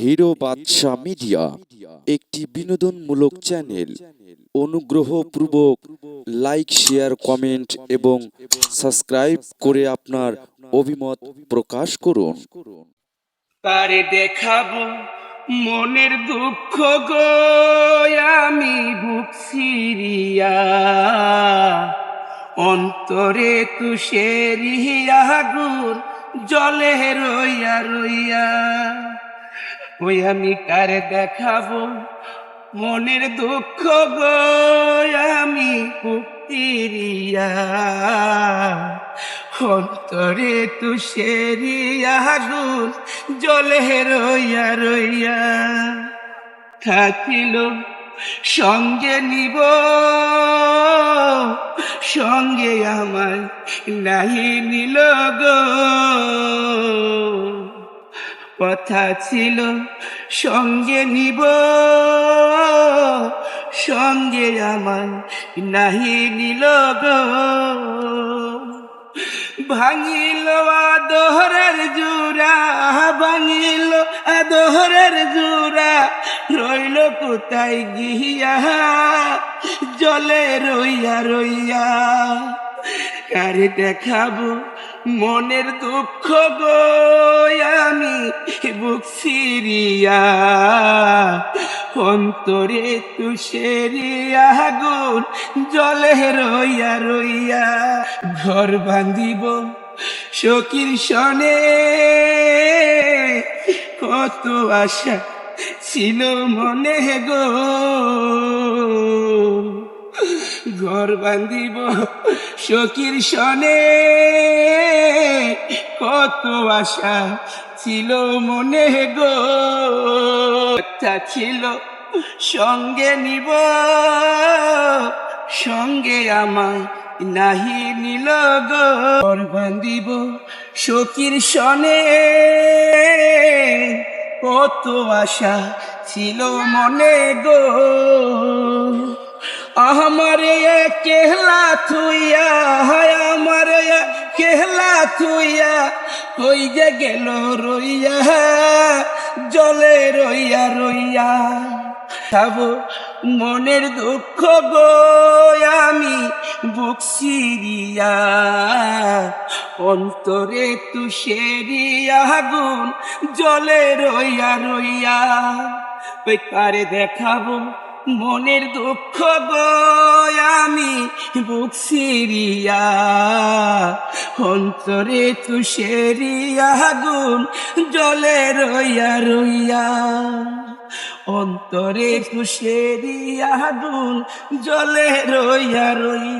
Hero বাদশা media একটি বিনোদনমূলক channel. অনুগ্রহ অনুগ্রহপূর্বক লাইক, শেয়ার, কমেন্ট এবং সাবস্ক্রাইব করে আপনার অভিমত প্রকাশ করুন। তারে দেখাবো মনের দুঃখ গো, আমি বুক সিরিয়া অন্তরে তুষেরিয়া গুণ জলে রইয়া রইয়া। ওই আমি কারে দেখাবো? মনের দুঃখ গো, আমি সিরিয়া অন্তরে তুষেরিয়া গুণ জলে রইয়া রইয়া। থাকিল, সঙ্গে নিব, সঙ্গে আমার নাহি নিল গো। কথা ছিল, সঙ্গে নিব। সঙ্গে আমার নাহি নিল ভাঙিল আদহরের জুরা ভাঙিল আদহরের জুরা রইল কোথায় গিয়া জলে রইয়া রইয়া, কারে দেখাবো মনের দুঃখ গো? বুক সিরিয়া অন্তরে তুষেরিয়া গুণ জলে রইয়া রইয়া ঘর বান্ধিব সকির সনে কত আশা ছিল মনে গো। ঘর বান্ধিব সখীর সনে। কত আশা ছিল মনে গো। ছিল, সঙ্গে নিব। সঙ্গে আমায় নাহি নিল গো। ঘর বান্ধিব সকির সনে। কত আশা ছিল মনে গো। আমার কেহলা থুইয়া, হায় আমার কেহলা থুইয়া কই যে গেল রইয়া, জলে রইয়া রইয়া। খাব মনের দুঃখ গো, আমি বুক সিরিয়া, অন্তরে তুষেরিয়া গুণ জলে রইয়া রইয়া। ওই কারে দেখাবো মনের দুঃখ আমি বুক সিরিয়া। অন্তরে তুষেরিয়া গুণ জলে রইয়া রইয়া। অন্তরে তুষেরিয়া গুণ জলে রইয়া রইয়া।